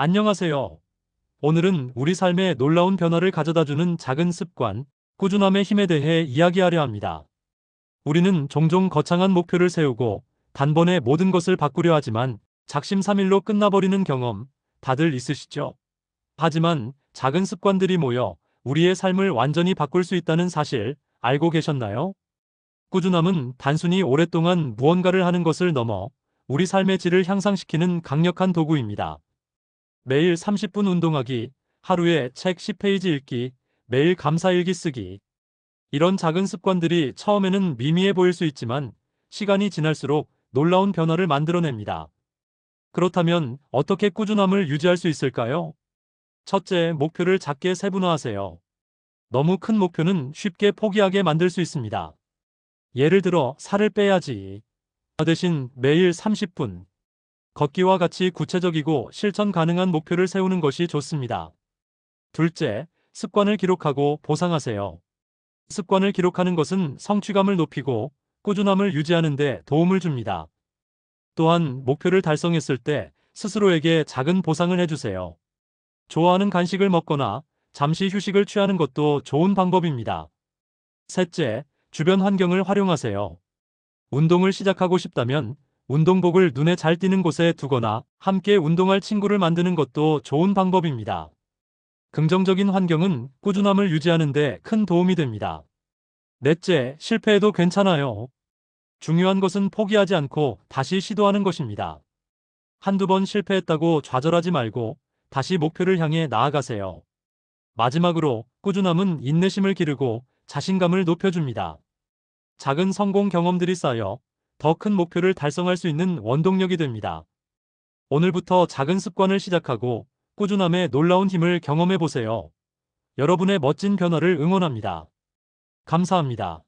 안녕하세요. 오늘은 우리 삶에 놀라운 변화를 가져다주는 작은 습관, 꾸준함의 힘에 대해 이야기하려 합니다. 우리는 종종 거창한 목표를 세우고 단번에 모든 것을 바꾸려 하지만 작심삼일로 끝나버리는 경험 다들 있으시죠? 하지만 작은 습관들이 모여 우리의 삶을 완전히 바꿀 수 있다는 사실 알고 계셨나요? 꾸준함은 단순히 오랫동안 무언가를 하는 것을 넘어 우리 삶의 질을 향상시키는 강력한 도구입니다. 매일 30분 운동하기, 하루에 책 10페이지 읽기, 매일 감사일기 쓰기. 이런 작은 습관들이 처음에는 미미해 보일 수 있지만 시간이 지날수록 놀라운 변화를 만들어냅니다. 그렇다면 어떻게 꾸준함을 유지할 수 있을까요? 첫째, 목표를 작게 세분화하세요. 너무 큰 목표는 쉽게 포기하게 만들 수 있습니다. 예를 들어 살을 빼야지. 대신 매일 30분 걷기와 같이 구체적이고 실천 가능한 목표를 세우는 것이 좋습니다. 둘째, 습관을 기록하고 보상하세요. 습관을 기록하는 것은 성취감을 높이고 꾸준함을 유지하는 데 도움을 줍니다. 또한 목표를 달성했을 때 스스로에게 작은 보상을 해주세요. 좋아하는 간식을 먹거나 잠시 휴식을 취하는 것도 좋은 방법입니다. 셋째, 주변 환경을 활용하세요. 운동을 시작하고 싶다면 운동복을 눈에 잘 띄는 곳에 두거나 함께 운동할 친구를 만드는 것도 좋은 방법입니다. 긍정적인 환경은 꾸준함을 유지하는 데 큰 도움이 됩니다. 넷째, 실패해도 괜찮아요. 중요한 것은 포기하지 않고 다시 시도하는 것입니다. 한두 번 실패했다고 좌절하지 말고 다시 목표를 향해 나아가세요. 마지막으로 꾸준함은 인내심을 기르고 자신감을 높여줍니다. 작은 성공 경험들이 쌓여 더 큰 목표를 달성할 수 있는 원동력이 됩니다. 오늘부터 작은 습관을 시작하고 꾸준함의 놀라운 힘을 경험해 보세요. 여러분의 멋진 변화를 응원합니다. 감사합니다.